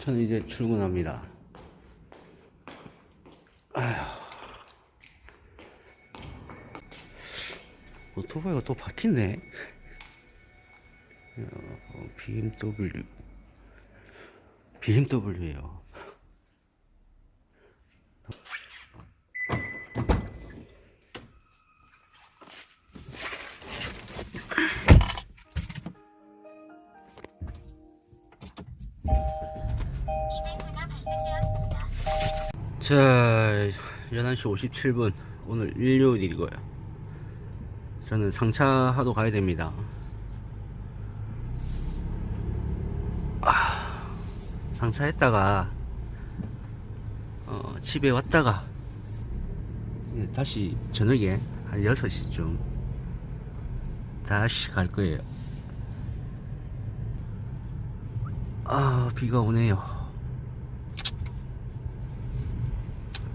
저는 이제 출근합니다. 아휴. 오토바이가 또 박힌네. 어, BMW. BMW예요. 자, 11시 57분. 오늘 일요일이고요. 저는 상차하러 가야 됩니다. 아, 상차했다가, 어, 집에 왔다가, 예, 다시 저녁에 한 6시쯤 다시 갈 거예요. 아, 비가 오네요.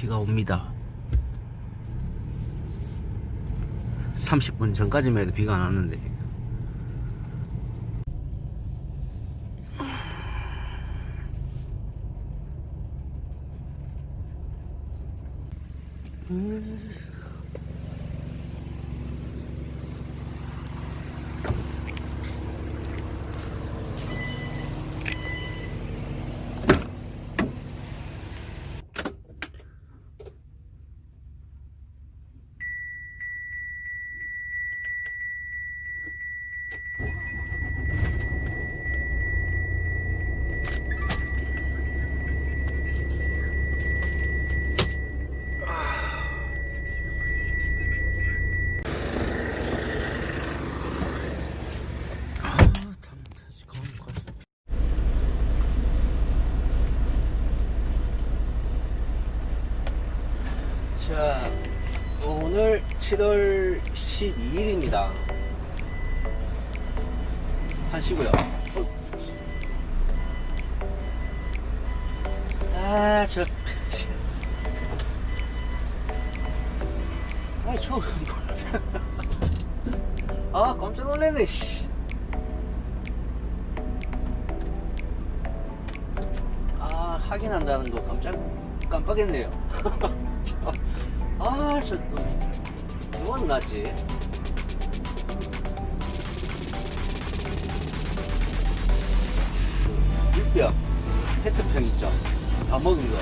비가 옵니다. 30분 전까지만 해도 비가 안 왔는데. 운전하십시오. 택시 노선을 시작합니다. 아, 다음 다시 가면 가자. 자, 오늘 7월 12일입니다. 한시고요. 아, 저. 아, 저. 아, 깜짝 놀랐네, 씨. 아 확인한다는 거 깜짝 깜빡했네요. 아, 저 또 누가 났지? 육병 페트병 있죠? 다 먹은 거.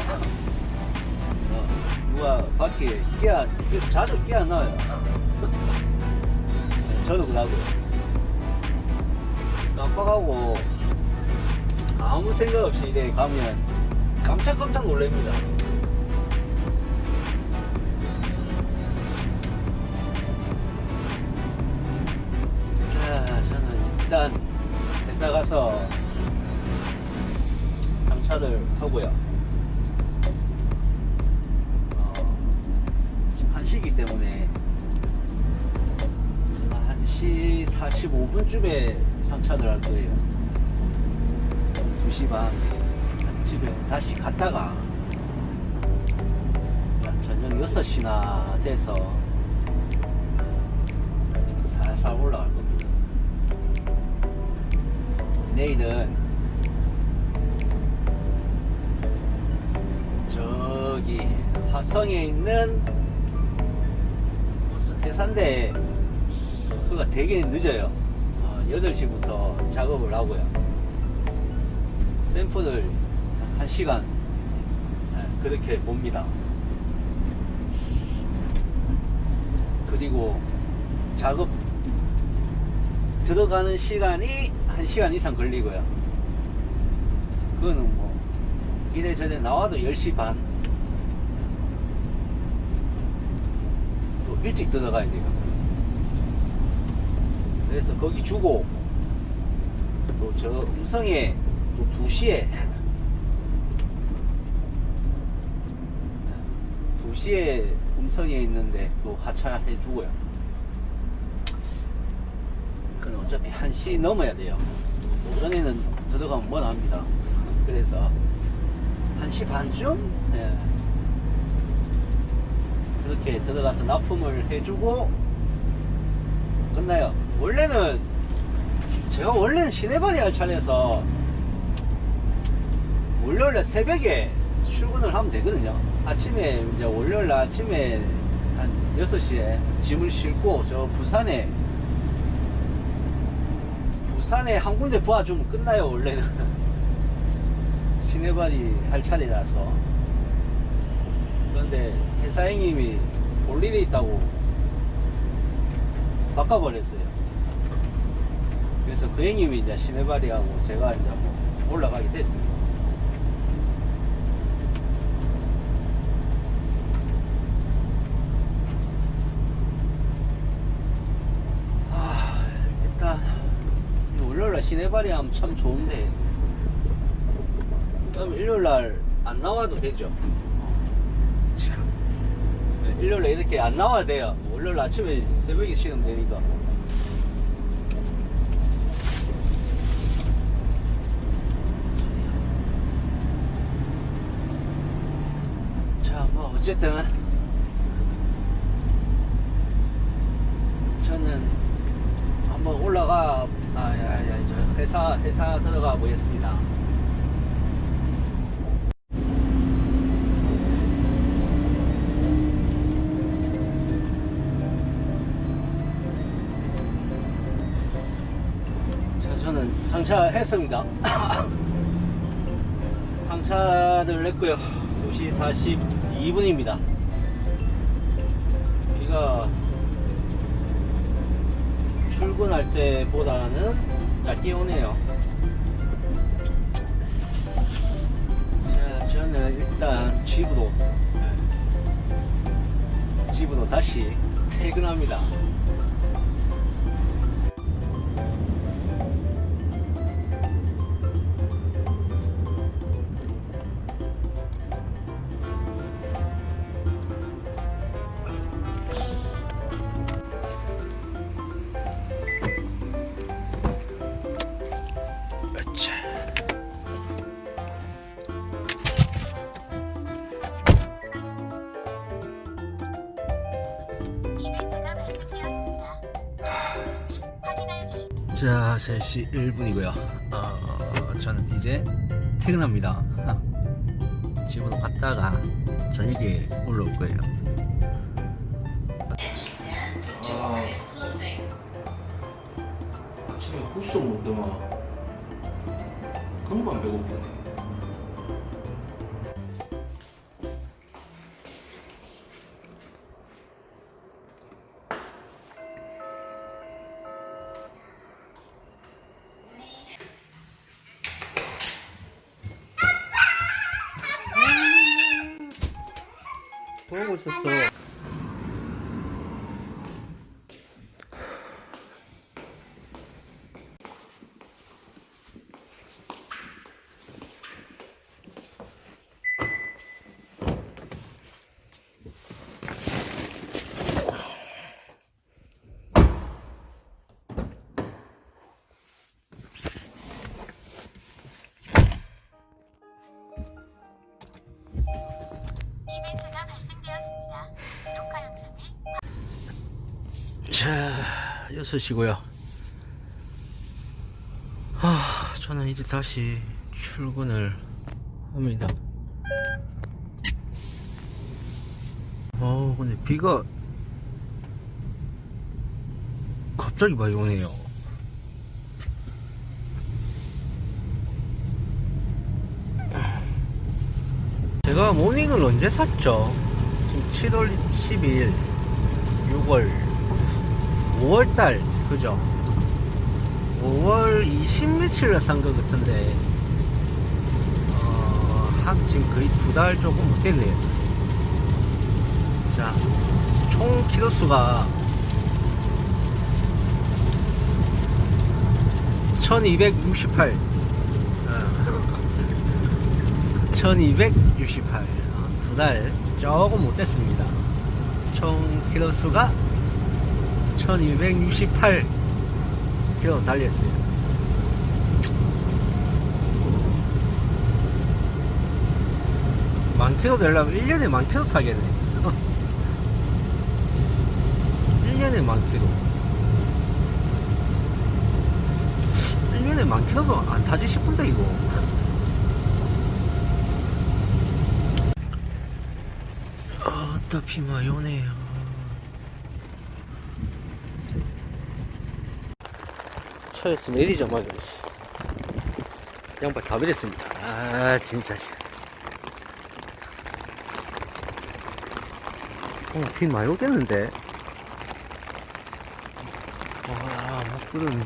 어, 누가 밖에 끼어 자주 끼어 넣어요. 저도 그러고요. 깜빡하고 아무 생각 없이 이래 가면 깜짝깜짝 놀랍니다. 회사 가서 상차를 하고요. 어, 한시기 때문에 제가 1시 45분쯤에 상차를 할 거예요. 2시 반 집에 다시 갔다가 저녁 6시나 돼서 살살 올라갈 겁니다. 내일은 저기 화성에 있는 무슨 대산대 그가 되게 늦어요. 어, 8시부터 작업을 하고요. 샘플을 한 시간 예, 그렇게 봅니다. 그리고 작업 들어가는 시간이 한 시간 이상 걸리고요. 그거는 뭐 이래저래 나와도 10시 반. 또 일찍 들어가야 돼요. 그래서 거기 주고 또 저 음성에 또 2시에 2시에 음성에 있는데 또 하차해 주고요. 그건 어차피 1시 넘어야 돼요. 오전에는 들어가면 원합니다. 그래서 1시 반쯤? 예. 그렇게 들어가서 납품을 해주고 끝나요. 원래는 제가 원래는 시내발이 할 차례에서 월요일날 새벽에 출근을 하면 되거든요. 아침에 이제 월요일 날 아침에 한 6시에 짐을 싣고 저 부산에 부산에 한 군데 부어주면 끝나요 원래는. 시내발이 할 차례라서. 그런데 회사 형님이 볼 일이 있다고 바꿔버렸어요. 그래서 그 형님이 이제 시내발이하고 제가 이제 뭐 올라가게 됐습니다 아, 일단 이 월요일날 시내발이 하면 참 좋은데. 그럼 일요일날 안 나와도 되죠? 지금. 네, 일요일날 이렇게 안 나와야 돼요. 월요일 아침에 새벽에 쉬면 되니까. 자뭐 어쨌든 저는 한번 올라가 회사 회사 들어가 보겠습니다. 자 저는 상차했습니다. 상차를 냈고요. 2시 42분입니다. 비가 출근할 때보다는 짧게 오네요. 자, 저는 일단 집으로 네, 집으로 다시 퇴근합니다. 자, 3시 1분이고요. 어, 저는 이제 퇴근합니다. 집으로 갔다가 저녁에 올라올 거예요. Closing. 아침에 후수 먹더만 금방 배고프네. 보고 있 자, 6시고요. 하, 저는 이제 다시 출근을 합니다. 어, 근데 비가 갑자기 많이 오네요. 제가 모닝을 언제 샀죠? 지금 7월 12일, 6월, 5월달, 그죠? 5월 20 며칠에 산 것 같은데, 어, 한, 지금 거의 두 달 조금 못 됐네요. 자, 총 키로수가 1268. 어. 1268. 두 달 조금 못 됐습니다. 총 키로수가 1268 킬로 달렸어요. 만 킬로 되려면 1년에 만 킬로 타겠네. 1년에 만 킬로 1년에 만 킬로도 안 타지 싶은데 이거 많이 오네요 차에서 내리자마자 씨. 양발 다 버렸습니다 아 진짜 씨. 어, 비 많이 오겠는데 와, 막 끓은